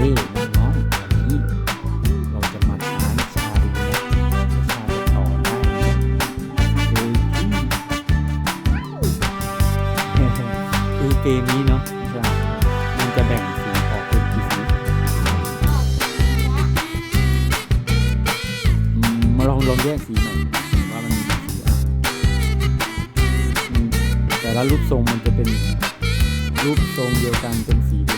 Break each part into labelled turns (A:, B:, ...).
A: เฮ้น้องๆวันนี้เราจะมาท้านิชาดูนะนิชาจะต่อได้ไหมโดยที่คือเกมนี้เนาะนิชามันจะแบ่งสีออกเป็นกี่สีมาลองลองแยกสีหน่อยว่ามันมีกี่สีอะแต่ละรูปทรงมันจะเป็นรูปทรงเดียวกันเป็นสีเดียว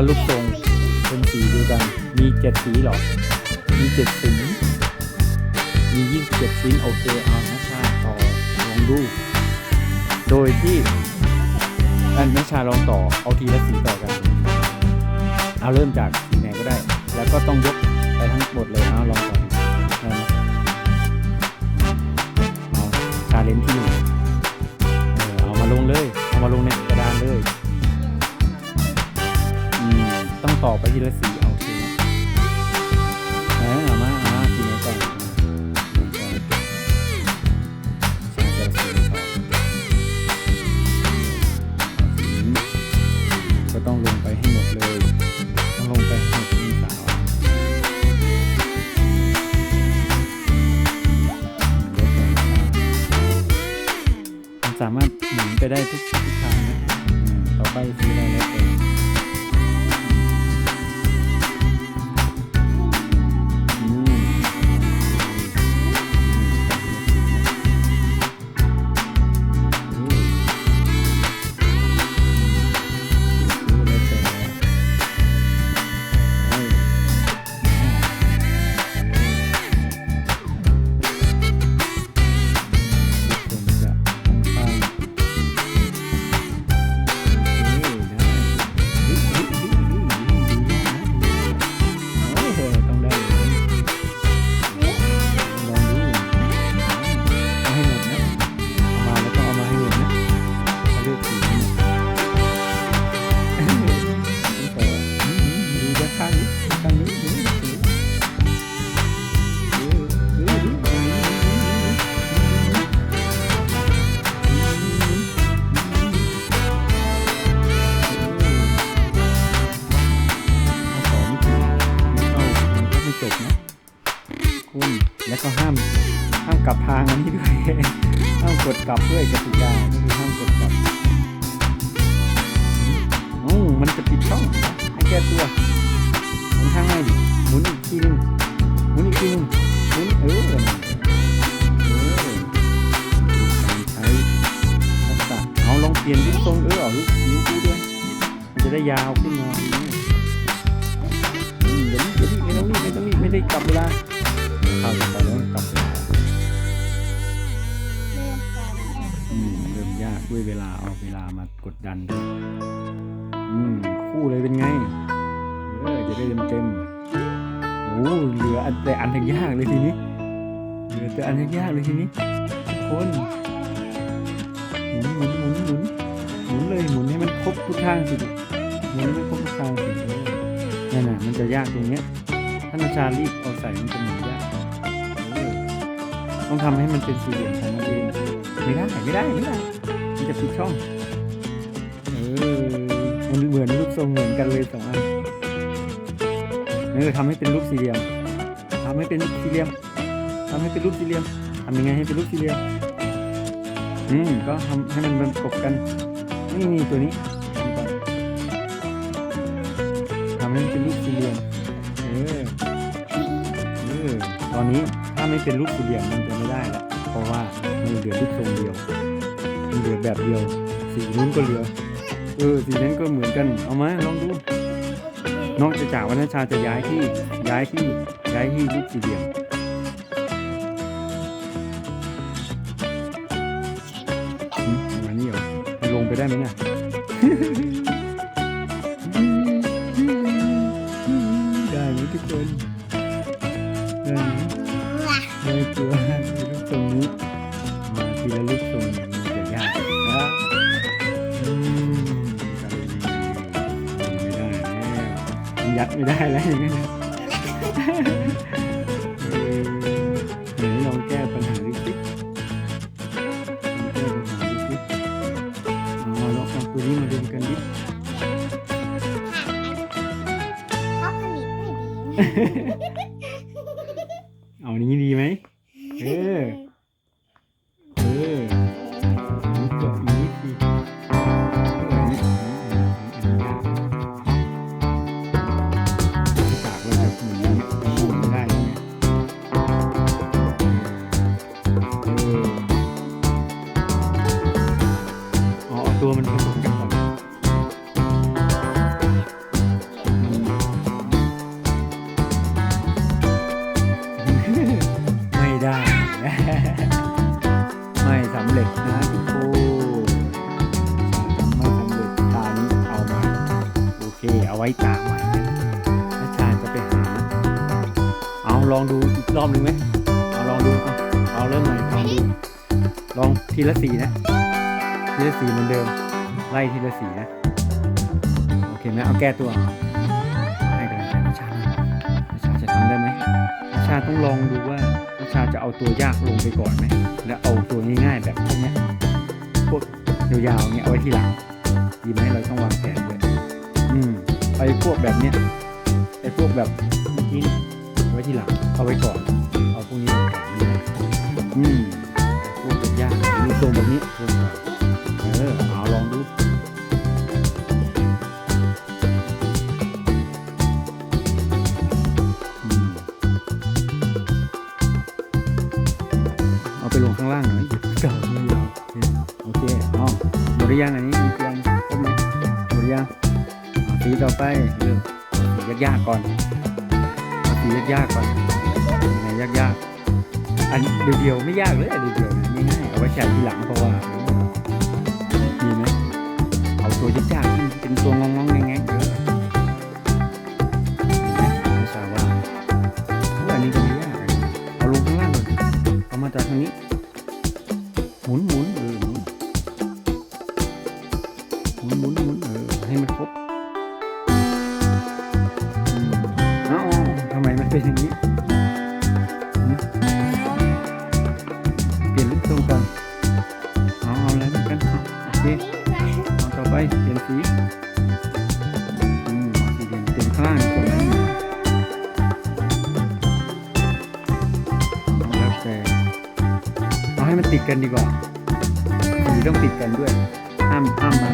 A: แต่ละรูปทรงเป็นสีเดียวกัน มีเจ็ดสีหรอ มีเจ็ดสี มียี่สิบเจ็ดสีโอเคเอานะชาต่อลองดู โดยที่ อันนัชชาลองต่อเอาทีละสีต่อกัน เอาเริ่มจากสีไหนก็ได้ แล้วก็ต้องยกไปทั้งหมดเลยเอาลองต่อได้ไหมเอาชาเลนจ์ที่หนึ่งเอามาลงเลย เอามาลงในกระดานเลย ต่อไปทีละสีเอาโอเคเออเอามาอามาสีนก่อนเอาสีไหนก่อนใช้จะสีก็ต้องลงไปให้หมดเลย ต้องลงไปให้หมดที่สาวเดี๋ยวก่อนนะครับมันสามารถหมุนไปได้ทุกทิศทางนะอืมต่อไปสีอะไร ห้ามกดกลับด้วยกติกาก็คือห้ามกดกลับโอ้มันจะปิดช่องให้แก้ตัวหมุนข้างในดิหมุนอีกทีนึงหมุนอีกทีนึงหมุนเออเออการใช้ทักษะเอาลองเปลี่ยนรูปทรงเออเอาลูกนิ้วกูด้วยมันจะได้ยาวขึ้นมาอืมเดี๋ยวนี้เดี๋ยวนี้ไม่ต้องรีบไม่ต้องรีบไม่ได้กลับเวลาเข้าไปแล้ว ด้วยเวลาเอาเวลามากดดันอืมคู่เลยเป็นไง เออจะได้เต็มเต็มโอ้เหลืออันแต่อันยากเลยทีนี้เหลือแต่อันยากเลยทีนี้ทุกคนหมุนหมุนหมุนหมุนหมุนเลยหมุนให้มันครบทุกทางสิหมุนให้มันครบทุกทางสิเนั่นน่ะมันจะยากตรงเนี้ยถ้านอาชารย์รีบเอาใส่มันจะหมุนยากเออต้องทำให้มันเป็นสี่เหลี่ยมของมันเองไม่ได้ไม่ได้ไม่ได้ มันจะปิดช่องเออมันเหมือนรูปทรงเหมือนกันเลยสองอันเออทำให้เป็นรูปสี่เหลี่ยมทำให้เป็นสี่เหลี่ยมทำให้เป็นรูปสี่เหลี่ยมทำยังไงให้เป็นรูปสี่เหลี่ยมอืมก็ทำให้มันประกบกันนี่นี่ตัวนี้ทำให้มันเป็นรูปสี่เหลี่ยมเออเออตอนนี้ถ้าไม่เป็นรูปสี่เหลี่ยมมันจะไม่ได้ละเพราะว่ามันเหลือรูปทรงเดียว เหลือแบบเดียว สีนู้นก็เหลือ เออ สีนั้นก็เหมือนกัน เอามาลองดู นอกจากวัฒนชาจะย้ายที่ ย้ายที่ ย้ายที่รูปสี่เหลี่ยมอืมอันนี้ไปได้ไหมเนี่ย เขา
B: ผลิตไม่ดี
A: เอานี้ดีไหมเออ เออนี่ก็อีกทีเออนี่อันนี้อันนี้ยากปากเราจะเหมือนพูดไม่ได้ใช่ไหมเออเอเอาตัวมันผสม รอบหนึ่งไหมเอาลองดูเอาเอาเริ่มใหม่ลองดูลองทีละสีนะ ทีละสีเหมือนเดิม ไล่ทีละสีนะ โอเคไหมเอาแก้ตัวให้กำลังใจอาชาน่อยอาชาจะทำได้ไหมอาชาต้องลองดูว่าอาชาจะเอาตัวยากลงไปก่อนไหมแล้วเอาตัวง่ายๆแบบพวกนี้พวกยาวๆเนี้ยเอาไว้ทีหลังดีไหมเราต้องวางแผนด้วยอืมไอ้พวกแบบเนี้ยไอ้พวกแบบเมื่อกี้ ทีหลังเอาไว้ก่อน เอาพวกนี้ไว้ก่อนดีไหมอืมพวกเป็นยากๆดูทรงแบบนี้ทรงก่อนเออเอาลองดูอืมเอาไปลงข้างล่างหน่อยเก่าไม่ยาวโอเคอ๋อหมดหรือยังอันนี้มียังครบไหมหมดหรือยังสีต่อไปเริ่มเอาสียากๆก่อน ยากๆก่อนยังไงยากๆ อันเดียวๆไม่ยากเลยอันเดียวๆนะง่ายๆเอาไว้ใช้ทีหลังเพราะว่ามีไหมเอาตัวยากๆที่เป็นตัวงงๆแงงๆเออไม่ทราบว่าว่าอันนี้ก็ไม่ยากเอาลงข้างล่างก่อนเอามาจากทางนี้ เป็นอย่างนี้เปลี่ยนลูกทรงก่อนเอาเอาอะไรเหมือนกันเอาโอเคเอาต่อไปเปลี่ยนสีอืมเอาสีแดงเต็มข้างล่างก่อนนะเอาแล้วแต่เอาให้มันติดกันดีกว่าสีต้องติดกันด้วยห้ามห้ามมา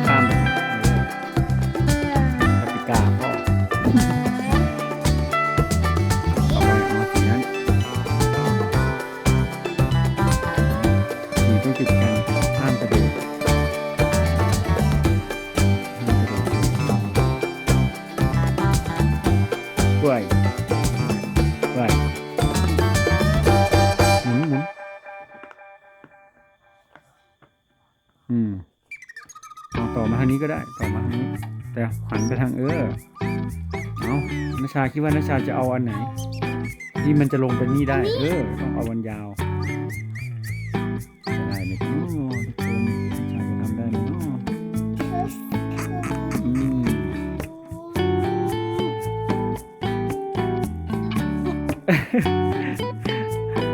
A: นี้ก็ได้ต่อมาทางนี้ แต่หันไปทางเออเอานชาคิดว่านชาจะเอาอันไหน ที่มันจะลงไปนี่ได้ เออต้องเอาวันยาวจะได้ไหมเนาะทุกคนนชาจะทำได้ไหมเนาะอืม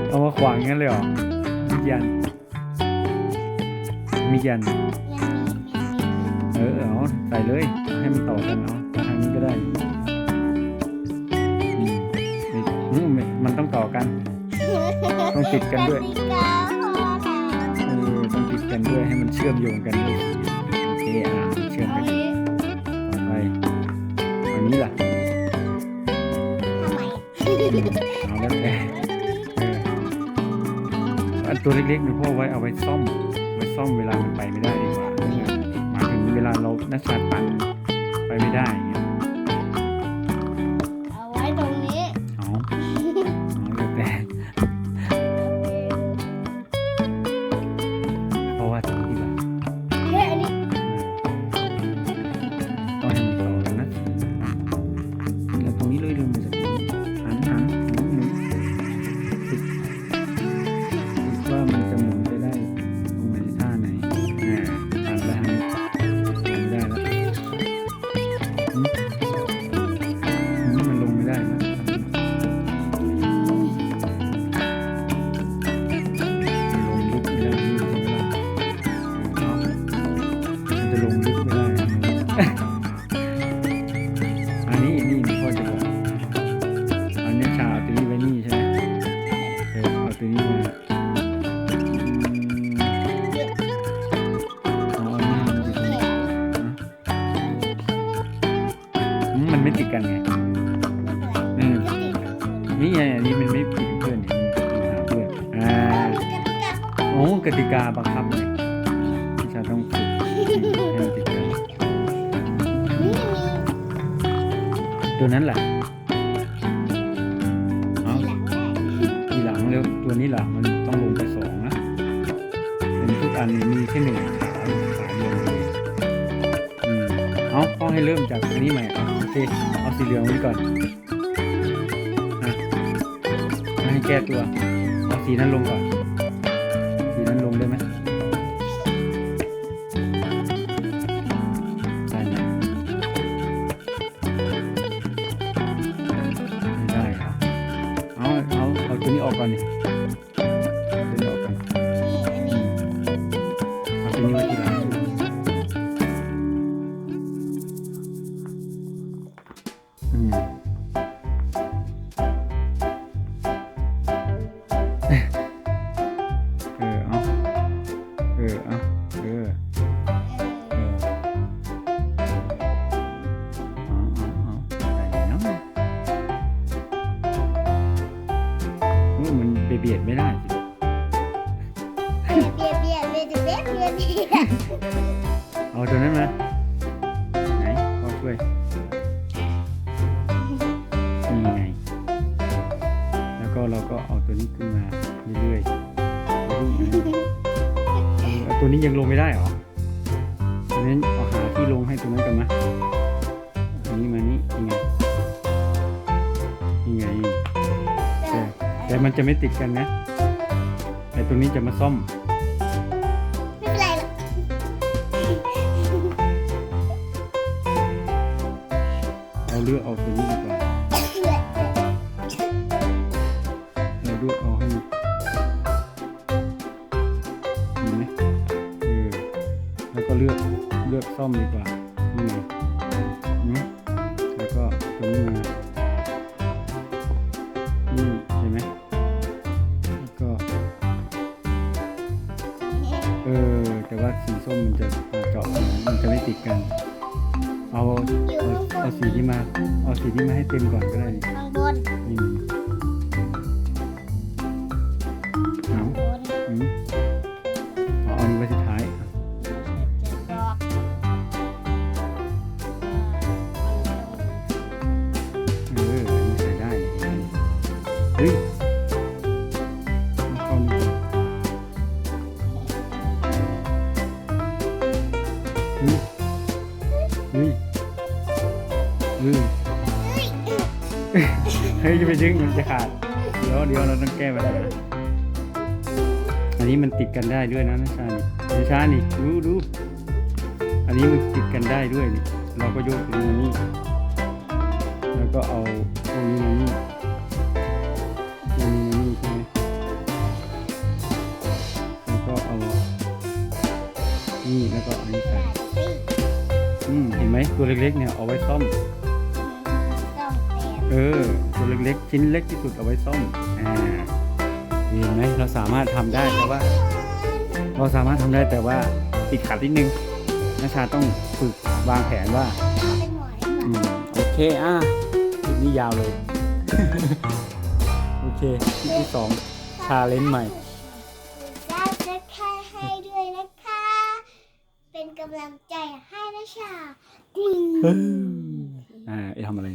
A: เอามาขวางงั้นเลยเหรอมียันมียัน เอาใส่เลย ให้มันต่อกันเอาทางนี้ก็ได้อืมไม่อืมไม่มันต้องต่อกัน ต้องติดกันด้วยเออต้องติดกันด้วยให้มันเชื่อมโยงกันด้วยโอเคอะเชื่อมกันต่อไปอันนี้ล่ะอืมเอาแล้วแต่เอออันตัวเล็กๆหนูพ่อไว้เอาไว้ซ่อมไว้ซ่อมเวลามันไปไม่ได้ ลาเรานักชาตันไปไม่ได้ 点一 แล้วตัวนี้ล่ะ
B: มั
A: นต้องลงไปสองนะเป็นทุกอันนี่มีแค่หนึ่งขาขาเดียวเลยอืมเอาข้อให้เริ่มจากตัวนี้ใหม่เอาโอเคเอาสีเหลืองไว้ก่อนอะไม่ให้แก้ตัวเอาสีนั้นลงก่อน เไปเบียดไม่ได้สิ
B: เบียดเบียดเบียดเบียดเบียดเบียดเบียด
A: เอาตัวนั้นมาไหนพ่อช่วยนี่ไง แล้วก็เราก็เอาตัวนี้ขึ้นมาเรื่อยๆอย่าเพิ่งนะเออเอาตัวนี้ยังลงไม่ได้เหรอตัวนี้เอาหาที่ลงให้ตัวนั้นกันมาอันนี้มานี่ยังไงยังไง แต่มันจะไม่ติดกันนะ แต่ตัวนี้จะมาซ่อม
B: ไม่เป็นไรหรอก
A: เอาเลือกเอาตัวนี้ดีกว่าเราเลือกเอาให้มีไหมเออแล้วก็เลือกเลือกซ่อมดีกว่านี่ไง เอาเอาสีที่มา เอาสีที่มาให้เต็มก่อนก็ได้นี่
B: ข้างบน
A: นี่เอา
B: บน
A: อืมเอาอันนี้ไว้สุดท้าย
B: จะ
A: ไปดึงมันจะขาด เดี๋ยวเดี๋ยวเราต้องแก้ปัญหาอันนี้มันติดกันได้ด้วยนะนะชานี่นะชานี่ดูดูอันนี้มันติดกันได้ด้วยนี่ เราก็ยกตัวนี้มานี่แล้วก็เอาตรงนี้มานี่ตรงนี้มานี่ใช่ไหมแล้วก็เอา นี่แล้วก็อันนี้ใส่อืมเห็นไหมตัวเล็กๆเนี่ยเอาไว้ซ่อม
B: ต้องแอบ
A: เออตัวเล็กๆ ชิ้นเล็กที่สุดเอาไว้ซ่อมอ่าเห็นไหมเราสามารถทำได้แต่ว่า เราสามารถทำได้แต่ว่าติดขัดนิดนึงนัชชาต้องฝึกวางแผนว่า
B: เป็นหมอนหม
A: อื
B: อน
A: มโอเคอะคลิปนี้ยาวเลย โอเคคลิปที่สองชาเลนจ์ใหม่
B: จ้าจะแค่ให้ด้วยนะคะเป็นกำลังใจให้นะชา
A: อ่าไอทำอะไร